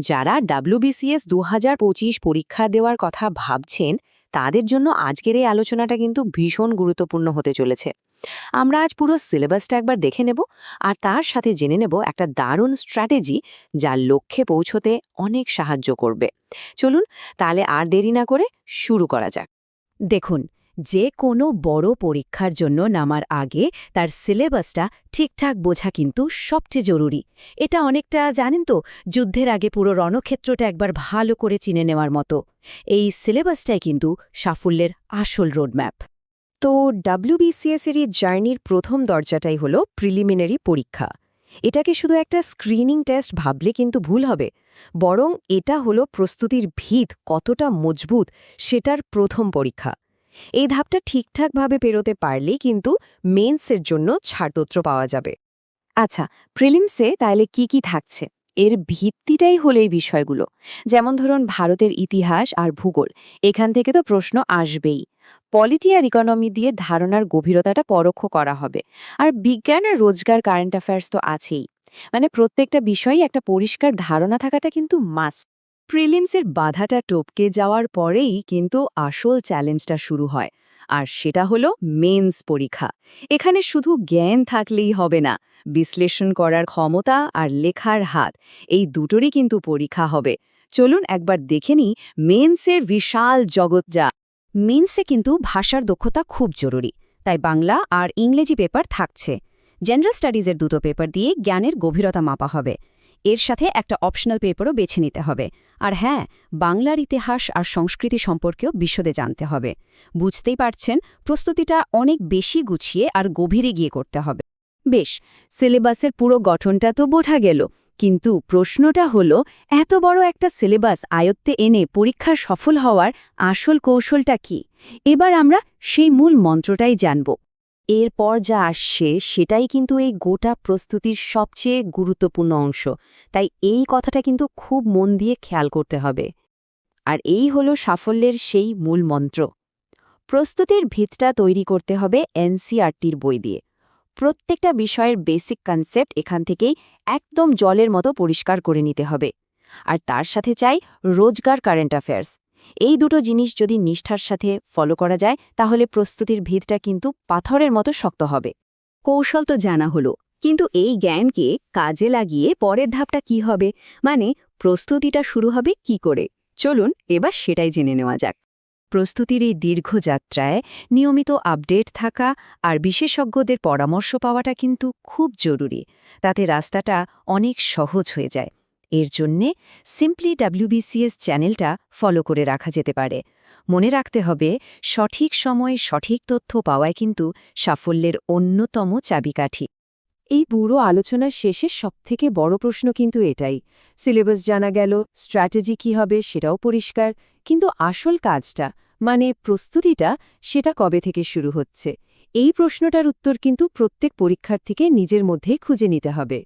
যারা ডাব্লিউবিসিএস দু হাজার পঁচিশ পরীক্ষা দেওয়ার কথা ভাবছেন, তাদের জন্য আজকের এই আলোচনাটা কিন্তু ভীষণ গুরুত্বপূর্ণ হতে চলেছে। আমরা আজ পুরো সিলেবাসটা একবার দেখে নেব আর তার সাথে জেনে নেব একটা দারুণ স্ট্র্যাটেজি যা লক্ষ্যে পৌঁছতে অনেক সাহায্য করবে। চলুন, তাহলে আর দেরি না করে শুরু করা যাক। দেখুন যে কোনো বড় পরীক্ষার জন্য নামার আগে তার সিলেবাসটা ঠিকঠাক বোঝা কিন্তু সবচেয়ে জরুরি। এটা অনেকটা জানেন তো, যুদ্ধের আগে পুরো রণক্ষেত্রটা একবার ভালো করে চিনে নেওয়ার মতো। এই সিলেবাসটাই কিন্তু সাফল্যের আসল রোডম্যাপ। তো ডাব্লিউবিসিএসেরই জার্নির প্রথম দরজাটাই হল প্রিলিমিনারি পরীক্ষা। এটাকে শুধু একটা স্ক্রিনিং টেস্ট ভাবলে কিন্তু ভুল হবে। বরং এটা হলো প্রস্তুতির ভিত কতটা মজবুত, সেটার প্রথম পরীক্ষা। এই ধাপটা ঠিকঠাকভাবে পেরোতে পারলেই কিন্তু মেন্সের জন্য ছাড়পত্র পাওয়া যাবে। আচ্ছা প্রিলিমসে তাহলে কি কি থাকছে? এর ভিত্তিটাই হলো এই বিষয়গুলো। যেমন ধরুন, ভারতের ইতিহাস আর ভূগোল। এখান থেকে তো প্রশ্ন আসবেই। পলিটি আর ইকোনমি দিয়ে ধারণার গভীরতাটা পরোক্ষ করা হবে। আর বিজ্ঞান আর রোজগার, কারেন্ট অ্যাফেয়ার্স তো আছেই। মানে প্রত্যেকটা বিষয়ই একটা পরিষ্কার ধারণা থাকাটা কিন্তু মাস্ট। প্রিলিমসের বাধাটা টপকে যাওয়ার পরেই কিন্তু আসল চ্যালেঞ্জটা শুরু হয়, আর সেটা হলো মেন্স পরীক্ষা। এখানে শুধু জ্ঞান থাকলেই হবে না, বিশ্লেষণ করার ক্ষমতা আর লেখার হাত, এই দুটোরই কিন্তু পরীক্ষা হবে। চলুন একবার দেখে নিই মেন্সের বিশাল জগৎ যা। মেন্সে কিন্তু ভাষার দক্ষতা খুব জরুরি, তাই বাংলা আর ইংরেজি পেপার থাকছে। জেনারেল স্টাডিজের দুটো পেপার দিয়ে জ্ঞানের গভীরতা মাপা হবে। এর সাথে একটা অপশনাল পেপারও বেছে নিতে হবে। আর হ্যাঁ বাংলার ইতিহাস আর সংস্কৃতি সম্পর্কেও বিশদে জানতে হবে। বুঝতেই পারছেন, প্রস্তুতিটা অনেক বেশি গুছিয়ে আর গভীরে গিয়ে করতে হবে। বেশ, সিলেবাসের পুরো গঠনটা তো বোঝা গেল। কিন্তু প্রশ্নটা হলো, এত বড় একটা সিলেবাস আয়ত্তে এনে পরীক্ষা সফল হওয়ার আসল কৌশলটা কি? এবার আমরা সেই মূল মন্ত্রটাই জানব। এরপর যা আসছে, সেটাই কিন্তু এই গোটা প্রস্তুতির সবচেয়ে গুরুত্বপূর্ণ অংশ। তাই এই কথাটা কিন্তু খুব মন দিয়ে খেয়াল করতে হবে। আর এই হলো সাফল্যের সেই মূল মন্ত্র। প্রস্তুতির ভিতটা তৈরি করতে হবে এনসিআরটির বই দিয়ে। প্রত্যেকটা বিষয়ের বেসিক কনসেপ্ট এখান থেকেই একদম জলের মতো পরিষ্কার করে নিতে হবে। আর তার সাথে চাই রোজগার কারেন্ট অ্যাফেয়ার্স। এই দুটো জিনিস যদি নিষ্ঠার সাথে ফলো করা যায়, তাহলে প্রস্তুতির ভিতটা কিন্তু পাথরের মতো শক্ত হবে। কৌশল তো জানা হলো, কিন্তু এই জ্ঞানকে কাজে লাগিয়ে পরের ধাপটা কি হবে? মানে প্রস্তুতিটা শুরু হবে কি করে? চলুন এবার সেটাই জেনে নেওয়া যাক। প্রস্তুতির এই দীর্ঘ যাত্রায় নিয়মিত আপডেট থাকা আর বিশেষজ্ঞদের পরামর্শ পাওয়াটা কিন্তু খুব জরুরি। তাতে রাস্তাটা অনেক সহজ হয়ে যায়। এর জন্যে সিম্পলি ডাব্লিউবিসিএস চ্যানেলটা ফলো করে রাখা যেতে পারে। মনে রাখতে হবে, সঠিক সময়ে সঠিক তথ্য পাওয়ায় কিন্তু সাফল্যের অন্যতম চাবিকাঠি। এই পুরো আলোচনার শেষে সবথেকে বড় প্রশ্ন কিন্তু এটাই। সিলেবাস জানা গেল, স্ট্র্যাটেজি কি হবে সেটাও পরিষ্কার, কিন্তু আসল কাজটা মানে প্রস্তুতিটা, সেটা কবে থেকে শুরু হচ্ছে? এই প্রশ্নটার উত্তর কিন্তু প্রত্যেক পরীক্ষার্থীকে নিজের মধ্যেই খুঁজে নিতে হবে।